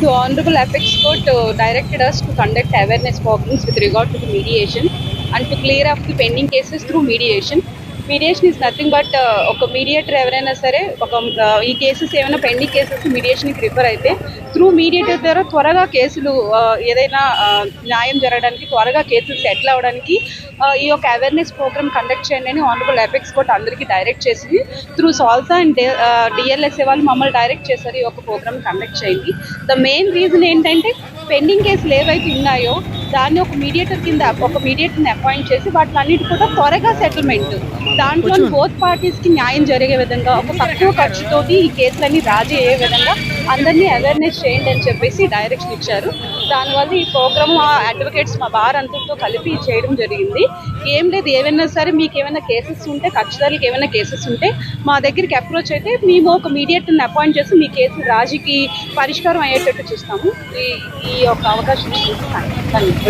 The Honorable Apex Court uh, directed us to conduct awareness programs with regard to the mediation and to clear up the pending cases through mediation. Mediation is nothing but ఒక mediator ఎవరైనా సరే ఒక ఈ cases ఏమైనా pending cases మీడియేషన్కి refer అయితే through mediator ద్వారా త్వరగా కేసులు ఏదైనా న్యాయం జరగడానికి త్వరగా కేసులు సెటిల్ అవ్వడానికి ఈ యొక్క అవేర్నెస్ ప్రోగ్రామ్ కండక్ట్ చేయండి అని ఆనరబుల్ ఎపెక్స్ కోర్ట్ అందరికీ డైరెక్ట్ చేసింది. త్రూ సాల్సా అండ్ డిఎల్ఎస్ఏ వాళ్ళు మమ్మల్ని డైరెక్ట్ చేశారు ఈ యొక్క ప్రోగ్రామ్ కండక్ట్ చేయండి. ద మెయిన్ రీజన్ ఏంటంటే పెండింగ్ కేసులు ఏవైతే ఉన్నాయో దాన్ని ఒక మీడియేటర్ కింద ఒక మీడియేటర్ని అపాయింట్ చేసి వాటిని అన్నిటి కూడా త్వరగా సెటిల్మెంట్ దాంట్లో బోత్ పార్టీస్కి న్యాయం జరిగే విధంగా ఒక తక్కువ ఖర్చుతోటి ఈ కేసులన్నీ రాజీ అయ్యే విధంగా అందరినీ అవేర్నెస్ చేయండి అని చెప్పేసి డైరెక్షన్ ఇచ్చారు. దానివల్ల ఈ ప్రోగ్రామ్ మా అడ్వకేట్స్ మా బార్ అంతటితో కలిపి చేయడం జరిగింది. ఏం లేదు ఏమైనా సరే మీకు ఏమైనా కేసెస్ ఉంటే కక్షదారులకు ఏమైనా కేసెస్ ఉంటే మా దగ్గరికి అప్రోచ్ అయితే మేము ఒక మీడియేటర్ని అపాయింట్ చేసి మీ కేసు రాజీకి పరిష్కారం అయ్యేటట్టు చూస్తాము. ఈ ఈ యొక్క అవకాశం ఇచ్చినందుకు